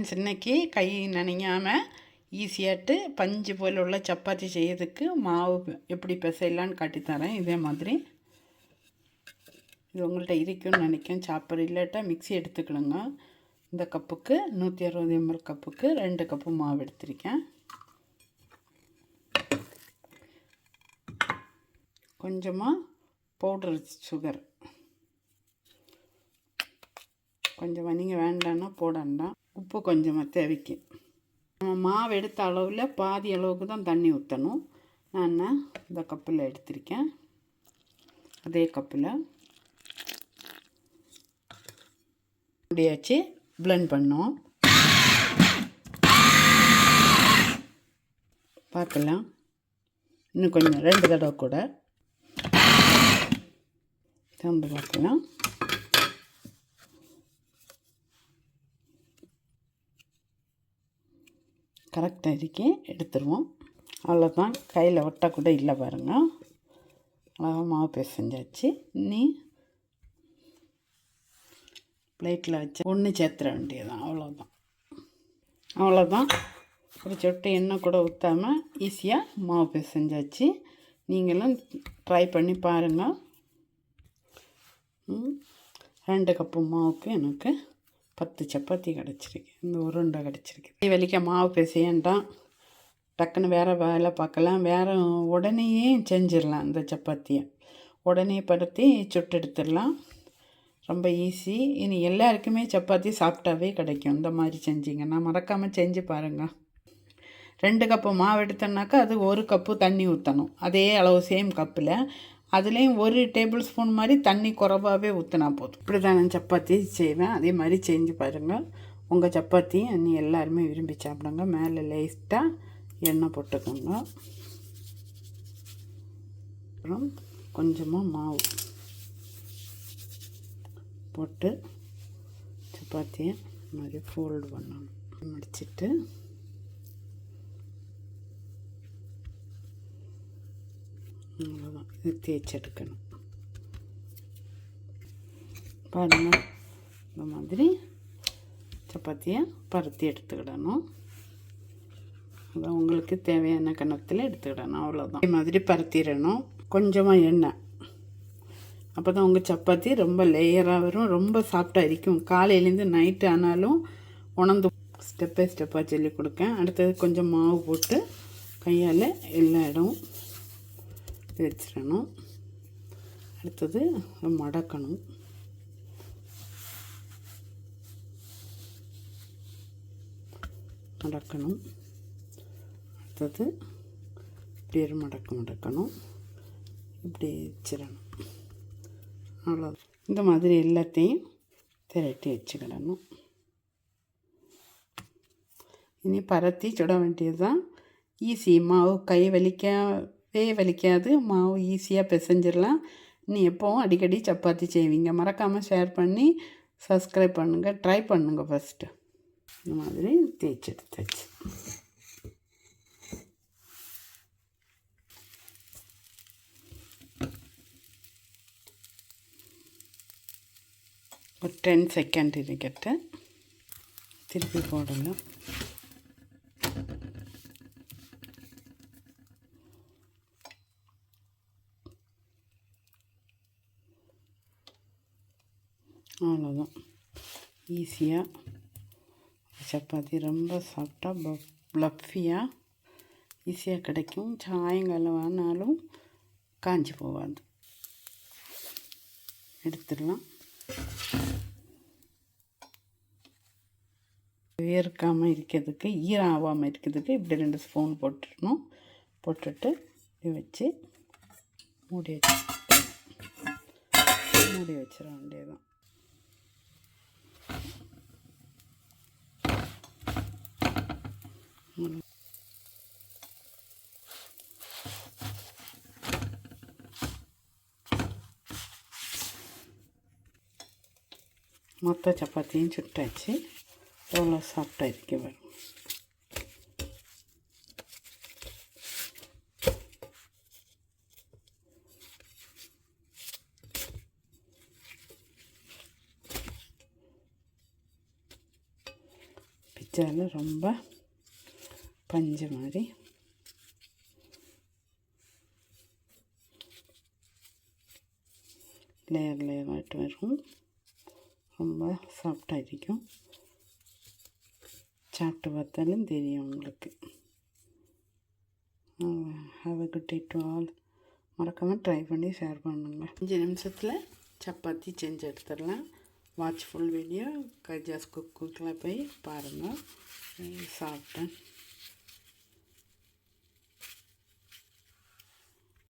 இன்னைக்கு கை நனையாமல் ஈஸியாட்டு பஞ்சு போல் உள்ள சப்பாத்தி செய்யறதுக்கு மாவு எப்படி பிசையலான்னு காட்டித்தரேன். இதே மாதிரி. இது உங்கள்கிட்ட இருக்குன்னு நினைக்கிறேன். சாப்பர் இல்லாட்டா மிக்ஸி எடுத்துக்கணுங்க. இந்த கப்புக்கு நூற்றி அறுபது எம்எல் கப்புக்கு ரெண்டு கப்பு மாவு எடுத்திருக்கேன். கொஞ்சமாக பவுடர் சுகர் கொஞ்சம் நீங்கள் வேண்டான்னா போடண்டாம். உப்பு கொஞ்சமாக தேவைக்கு. நம்ம மாவு எடுத்த அளவில் பாதி அளவுக்கு தான் தண்ணி ஊற்றணும் நான் இந்த கப்பில் எடுத்திருக்கேன். அதே கப்பில். முடியாச்சு பிளெண்ட் பண்ணோம். பார்க்கலாம். இன்னும் கொஞ்சம் ரெண்டு தடவை கூட. திறந்து பார்க்கலாம். கரெக்டாக இருக்கே எடுத்துருவோம். அவ்வளோதான் கையில் ஒட்டக்கூட இல்லை பாருங்கள் அழகாக மாவு பிசைஞ்சாச்சு இனி பிளேட்டில் வச்சு ஒன்று சேர்த்துற வேண்டியதுதான். அவ்வளோதான் அவ்வளோதான் ஒரு சொட்டு எண்ணெய் கூட ஊற்றாமல் ஈஸியாக மாவு பிசைஞ்சாச்சு நீங்களும் ட்ரை பண்ணி பாருங்கள் ரெண்டு கப்பு மாவுக்கு எனக்கு பத்து சப்பாத்தி கிடச்சிருக்கு. இந்த உருண்டை கிடச்சிருக்கு. கை வலிக்க மாவு பிசையண்டாம் டக்குன்னு வேறு வேலை பார்க்கலாம். வேறு உடனேயே செஞ்சிடலாம் இந்த சப்பாத்தியை. உடனே படுத்தி சுட்டு எடுத்துடலாம். ரொம்ப ஈஸி இனி எல்லாருக்குமே சப்பாத்தி சாப்பிட்டாவே கிடைக்கும். இந்த மாதிரி செஞ்சிங்கன்னா மறக்காமல் செஞ்சு பாருங்கள் ரெண்டு கப்பு மாவு எடுத்தோம்னாக்கா அது ஒரு கப்பு தண்ணி ஊற்றணும் அதே அளவு சேம் கப்பில். அதுலேயும் ஒரு டேபிள் ஸ்பூன் மாதிரி தண்ணி குறைவாகவே ஊற்றினா போதும். இப்படி தான் நான் சப்பாத்தி செய்வேன். அதே மாதிரி செஞ்சு பாருங்கள் உங்கள் சப்பாத்தி நீ எல்லாருமே விரும்பி சாப்பிடுங்க. மேலே லைட்டாக எண்ணெய் போட்டுக்கோங்க. அப்புறம் கொஞ்சமாக மாவு போட்டு சப்பாத்தியை இந்த மாதிரி ஃபோல்டு பண்ணணும். முடிச்சிட்டு அவ்வளோதான் இது தேய்ச்சி எடுக்கணும். பாருங்க இந்த மாதிரி சப்பாத்தியை பருத்தி எடுத்துக்கிடணும். அதான் உங்களுக்கு தேவையான கணத்தில் எடுத்துக்கிடணும் அவ்வளோதான் இதே மாதிரி பருத்திடணும். கொஞ்சமாக எண்ணெய். அப்போ தான் உங்கள் சப்பாத்தி ரொம்ப லேயராக வரும் ரொம்ப சாஃப்டாக இருக்கும் காலையிலேருந்து நைட்டு ஆனாலும் உணர்ந்து ஸ்டெப் பை ஸ்டெப்பாக சொல்லி கொடுக்கேன். அடுத்தது கொஞ்சம் மாவு போட்டு கையால் எல்லா இடமும் வச்சிடணும். அடுத்தது மடக்கணும். மடக்கணும். அடுத்தது இப்படி ஒரு மடக்கு மடக்கணும். இப்படி வச்சிடணும். அவ்வளோ இந்த மாதிரி எல்லாத்தையும் திரட்டி வச்சுக்கிடணும். இனி பரத்தி சுட வேண்டியது தான் ஈஸி. மாவு கை வலிக்க வலிக்கவே வலிக்காது. மாவு ஈஸியாக பிசைஞ்சிடலாம் நீ எப்போவும் அடிக்கடி சப்பாத்தி செய்வீங்க. மறக்காமல் ஷேர் பண்ணி சப்ஸ்கிரைப் பண்ணுங்கள் ட்ரை பண்ணுங்கள் ஃபஸ்ட்டு இந்த மாதிரி தேய்ச்சி எடுத்தாச்சு. ஒரு டென் செகண்ட் இருக்கட்டு திருப்பி போடலாம் அவ்வளோதான் ஈஸியாக சப்பாத்தி ரொம்ப சாஃப்டாக ப்ளஃபியாக ஈஸியாக கிடைக்கும். சாயங்காலம் ஆனாலும் காஞ்சி போகாது. எடுத்துடலாம். வேர்க்காமல் இருக்கிறதுக்கு ஈரம் ஆகாமல் இருக்கிறதுக்கு இப்படி ரெண்டு ஸ்பூன் போட்டுடணும். போட்டுட்டு இப்படி வச்சு மூடி வச்சு மூடி வச்சிட வேண்டியதான் மொத்த சப்பாத்தியும் சுட்டாச்சு. எவ்வளோ சாஃப்டாக இருக்கு வரும் பிச்சாவில் ரொம்ப பஞ்சு மாதிரி. லேயர் லேயராகிட்டு வரும். ரொம்ப சாஃப்டாக இருக்கும் சாப்பிட்டு பார்த்தாலும் தெரியும் உங்களுக்கு. Have a good day to all மறக்காமல் ட்ரை பண்ணி ஷேர் பண்ணுங்கள் அஞ்சு நிமிஷத்தில் சப்பாத்தி செஞ்சு எடுத்துடலாம். வாட்ச் ஃபுல் வீடியோ கஜாஸ் குக்கில் போய் பாருங்கள் சாப்பிட்டேன்.